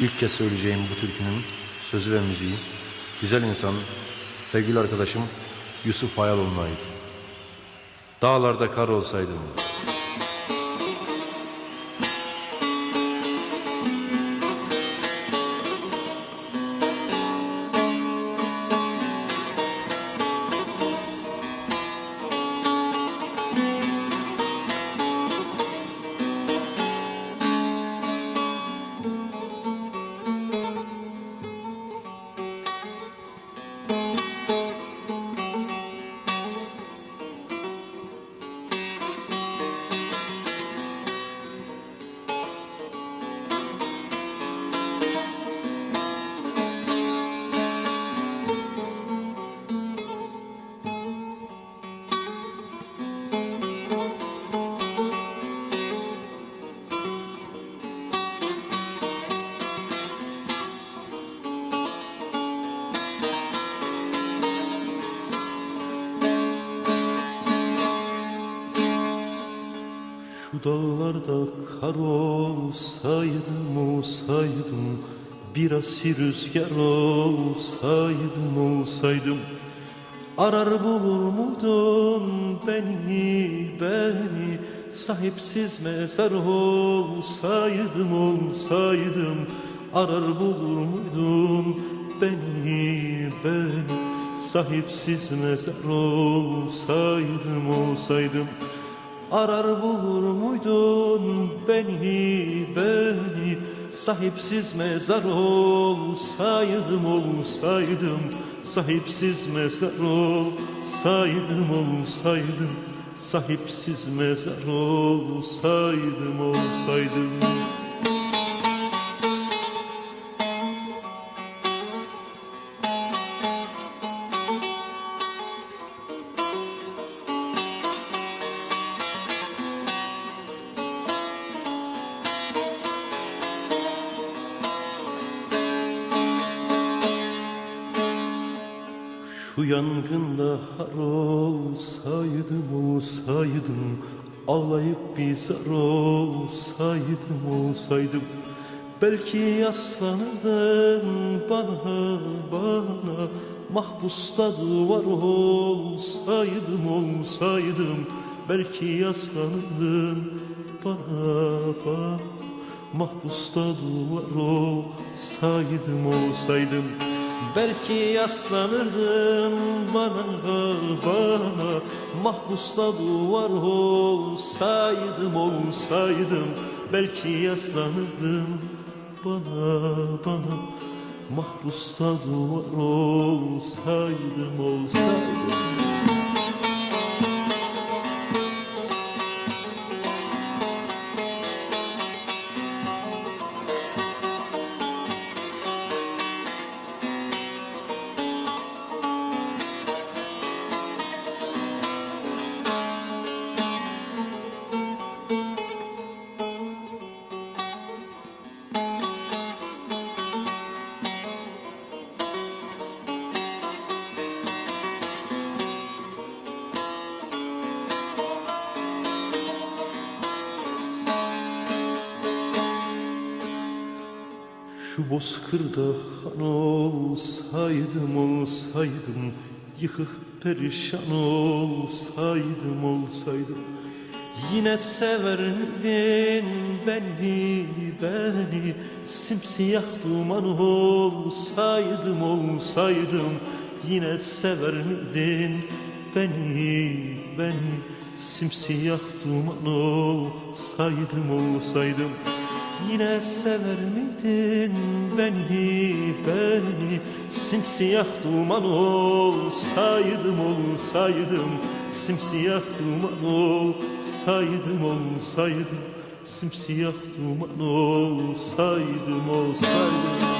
İlk kez söyleyeceğim bu türkünün sözü ve müziği güzel insan, sevgili arkadaşım Yusuf Hayaloğlu'na ait. Dağlarda kar olsaydım, Şu dağlarda kar olsaydım olsaydım Biraz rüzgar olsaydım olsaydım Arar bulur muydun beni beni? Sahipsiz mezar olsaydım olsaydım Arar bulur muydun beni beni? Sahipsiz mezar olsaydım olsaydım Arar bulur muydun beni beni? Sahipsiz mezar olsaydım olsaydım. Sahipsiz mezar olsaydım olsaydım. Sahipsiz mezar olsaydım olsaydım Şu yangında har olsaydım olsaydım Ağlayıp bir zar olsaydım olsaydım. Belki yaslanırdın bana bana Mahpusta duvar olsaydım olsaydım. Belki yaslanırdın bana bana Mahpusta duvar olsaydım olsaydım Belki yaslanırdın bana bana. Mahpusta duvar olsaydım olsaydım. Belki yaslanırdın bana bana. Mahpusta duvar olsaydım olsaydım Şu bozkırda han olsaydım olsaydım Yıkık perişan olsaydım olsaydım. Yine sever miydin beni beni Simsiyah duman olsaydım olsaydım. Yine sever miydin beni beni Simsiyah duman olsaydım olsaydım Yine sever miydin beni beni? Simsiyah duman olsaydım olsaydım. Simsiyah duman olsaydım olsaydım. Simsiyah duman olsaydım olsaydım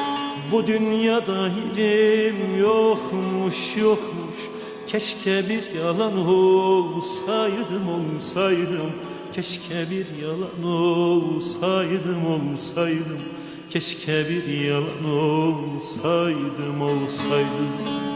Bu dünyada yerim yokmuş yokmuş. Keşke bir yalan olsaydım olsaydım. Keşke bir yalan olsaydım olsaydım. Keşke bir yalan olsaydım olsaydım